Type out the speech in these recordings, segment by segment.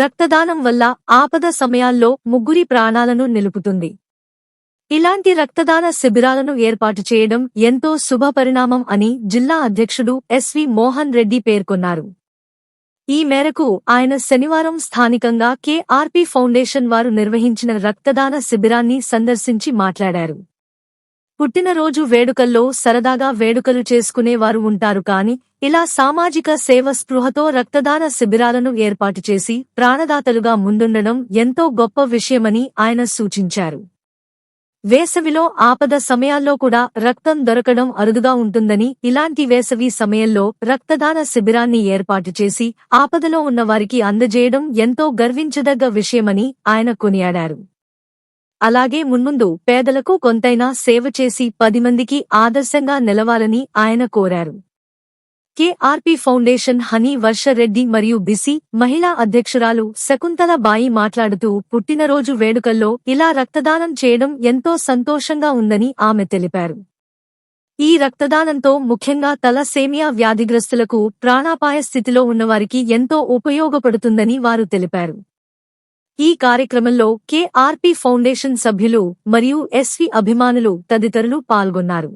రక్తదానం వల్ల ఆపద సమయాల్లో ముగ్గురి ప్రాణాలను నిలుపుతుంది. ఇలాంటి రక్తదాన శిబిరాలను ఏర్పాటు చేయడం ఎంతో శుభపరిణామం అని జిల్లా అధ్యక్షుడు ఎస్వి మోహన్ రెడ్డి పేర్కొన్నారు. ఈ మేరకు ఆయన శనివారం స్థానికంగా కేఆర్పి ఫౌండేషన్ వారు నిర్వహించిన రక్తదాన శిబిరాన్ని సందర్శించి మాట్లాడారు. పుట్టినరోజు వేడుకల్లో సరదాగా వేడుకలు చేసుకునేవారు ఉంటారు కాని ఇలా సామాజిక సేవ స్పృహతో రక్తదాన శిబిరాలను ఏర్పాటు చేసి ప్రాణదాతలుగా ముందుండడం ఎంతో గొప్ప విషయమని ఆయన సూచించారు. వేసవిలో ఆపద సమయాల్లో కూడా రక్తం దొరకడం అరుదుగా ఉంటుందని ఇలాంటి వేసవి సమయంలో రక్తదాన శిబిరాన్ని ఏర్పాటు చేసి ఆపదలో ఉన్నవారికి అందజేయడం ఎంతో గర్వించదగ్గ విషయమని ఆయన కొనియాడారు. అలాగే మున్ముందు పేదలకు కొంతైనా సేవ చేసి పది మందికి ఆదర్శంగా నిలవాలని ఆయన కోరారు. కేఆర్పి ఫౌండేషన్ హనీ వర్షరెడ్డి మరియు బిసి మహిళా అధ్యక్షురాలు శకుంతల బాయి మాట్లాడుతూ పుట్టినరోజు వేడుకల్లో ఇలా రక్తదానం చేయడం ఎంతో సంతోషంగా ఉందని ఆమె తెలిపారు. ఈ రక్తదానంతో ముఖ్యంగా తలసేమియా వ్యాధిగ్రస్తులకు ప్రాణాపాయ స్థితిలో ఉన్నవారికి ఎంతో ఉపయోగపడుతుందని వారు తెలిపారు. ఈ కార్యక్రమంలో కేఆర్పి ఫౌండేషన్ సభ్యులు మరియు ఎస్వి అభిమానులు తదితరులు పాల్గొన్నారు.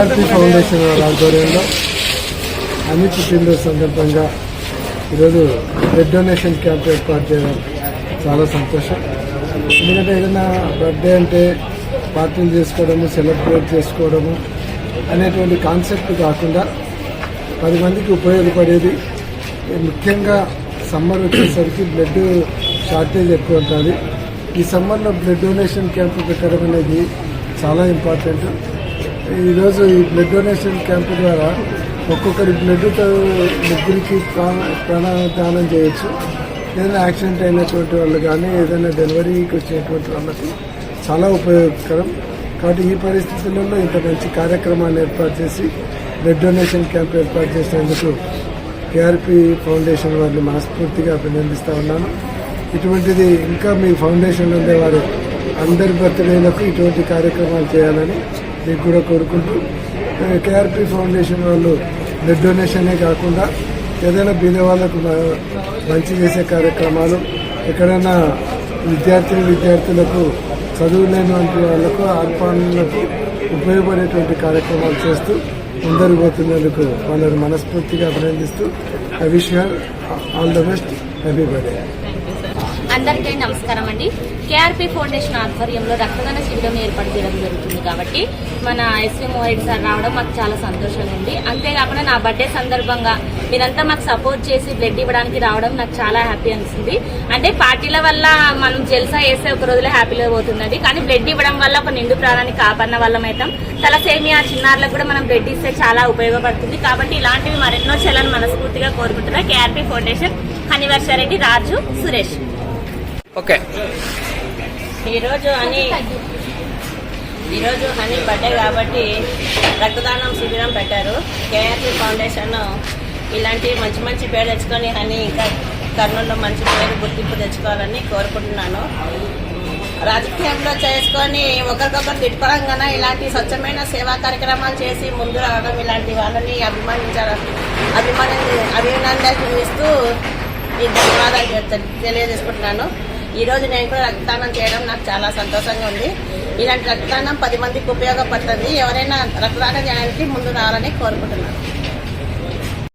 ఎన్ఆర్పి ఫౌండేషన్ వారి ఆధ్వర్యంలో అన్ని పుట్టినరోజు సందర్భంగా ఈరోజు బ్లడ్ డొనేషన్ క్యాంప్ ఏర్పాటు చేయడం చాలా సంతోషం. ఎందుకంటే ఏదైనా బర్త్డే అంటే పార్టీలు చేసుకోవడము సెలబ్రేట్ చేసుకోవడము అనేటువంటి కాన్సెప్ట్ కాకుండా పది మందికి ఉపయోగపడేది. ముఖ్యంగా సమ్మర్ వచ్చేసరికి బ్లడ్ షార్టేజ్ ఎక్కువ ఉంటుంది. ఈ సమ్మర్లో బ్లడ్ డొనేషన్ క్యాంప్ పెట్టడం అనేది చాలా ఇంపార్టెంట్. ఈరోజు ఈ బ్లడ్ డొనేషన్ క్యాంప్ ద్వారా ఒక్కొక్కరి బ్లడ్తో ముగ్గురికి ప్రాణ ప్రాణదానం చేయొచ్చు. ఏదైనా యాక్సిడెంట్ అయినటువంటి వాళ్ళు కానీ ఏదైనా డెలివరీకి వచ్చినటువంటి వాళ్ళకి చాలా ఉపయోగకరం. కాబట్టి ఈ పరిస్థితులలో ఇంత మంచి కార్యక్రమాన్ని ఏర్పాటు చేసి బ్లడ్ డొనేషన్ క్యాంప్ ఏర్పాటు చేసినందుకు కేఆర్పి ఫౌండేషన్ వారిని మనస్ఫూర్తిగా అభినందిస్తూ ఉన్నాను. ఇటువంటిది ఇంకా మీ ఫౌండేషన్లో ఉండేవారు అందరి బర్త్డేలకు ఇటువంటి కార్యక్రమాలు చేయాలని మీకు కూడా కోరుకుంటూ కేఆర్పి ఫౌండేషన్ వాళ్ళు బ్లడ్ డొనేషనే కాకుండా ఏదైనా బీద వాళ్ళకు మంచి చేసే కార్యక్రమాలు ఎక్కడైనా విద్యార్థులు విద్యార్థులకు చదువు లేనివంటి వాళ్ళకు ఆర్పాలకు ఉపయోగపడేటువంటి కార్యక్రమాలు చేస్తూ ముందరు పోతున్నందుకు వాళ్ళని మనస్ఫూర్తిగా అభినందిస్తూ I wish all the best happy birthday అందరికీ నమస్కారం అండి. కేఆర్పి ఫౌండేషన్ ఆధ్వర్యంలో రక్తదాన శిబిరం ఏర్పాటు చేయడం జరుగుతుంది కాబట్టి మన ఎస్వి మోహన్ సార్ రావడం మాకు చాలా సంతోషంగా ఉంది అంతేకాకుండా నా బర్త్డే సందర్భంగా మీరంతా మాకు సపోర్ట్ చేసి బ్లడ్ ఇవ్వడానికి రావడం నాకు చాలా హ్యాపీ అనిపిస్తుంది. అంటే పార్టీల వల్ల మనం జల్సా వేస్తే ఒక రోజులో హ్యాపీగా పోతున్నది కానీ బ్లడ్ ఇవ్వడం వల్ల ఒక నిండు ప్రాణాన్ని కాపాడిన వాళ్ళం అవుతాం. తలసేమియా చిన్నారులకు కూడా మనం బ్లడ్ ఇస్తే చాలా ఉపయోగపడుతుంది. కాబట్టి ఇలాంటివి మరెన్నో చేయాలని మనస్ఫూర్తిగా కోరుకుంటున్నా KRP foundation. Hanivarshareddy Raju Suresh. Okay. ఈరోజు అని ఈరోజు హనీ బర్త్డే కాబట్టి రక్తదానం శిబిరం పెట్టారు. కేఆర్పి ఫౌండేషన్ ఇలాంటి మంచి మంచి పేరు తెచ్చుకొని అని ఇంకా కర్నూలులో మంచి పేరు గుర్తింపు తెచ్చుకోవాలని కోరుకుంటున్నాను. రాజకీయంలో చేసుకొని ఒకరికొకరు తిట్టుకోవడం కన్నా ఇలాంటి స్వచ్ఛమైన సేవా కార్యక్రమాలు చేసి ముందు రావడం ఇలాంటి వాళ్ళని అభిమానించడం అభిమాని అభినందనిస్తూ ఈ ధన్యవాదాలు తెలియజేసుకుంటున్నాను. ఈరోజు నేను కూడా రక్తదానం చేయడం నాకు చాలా సంతోషంగా ఉంది. ఇలాంటి రక్తదానం పది మందికి ఉపయోగపడుతుంది. ఎవరైనా రక్తదానం చేయడానికి ముందు రావాలని కోరుకుంటున్నాను.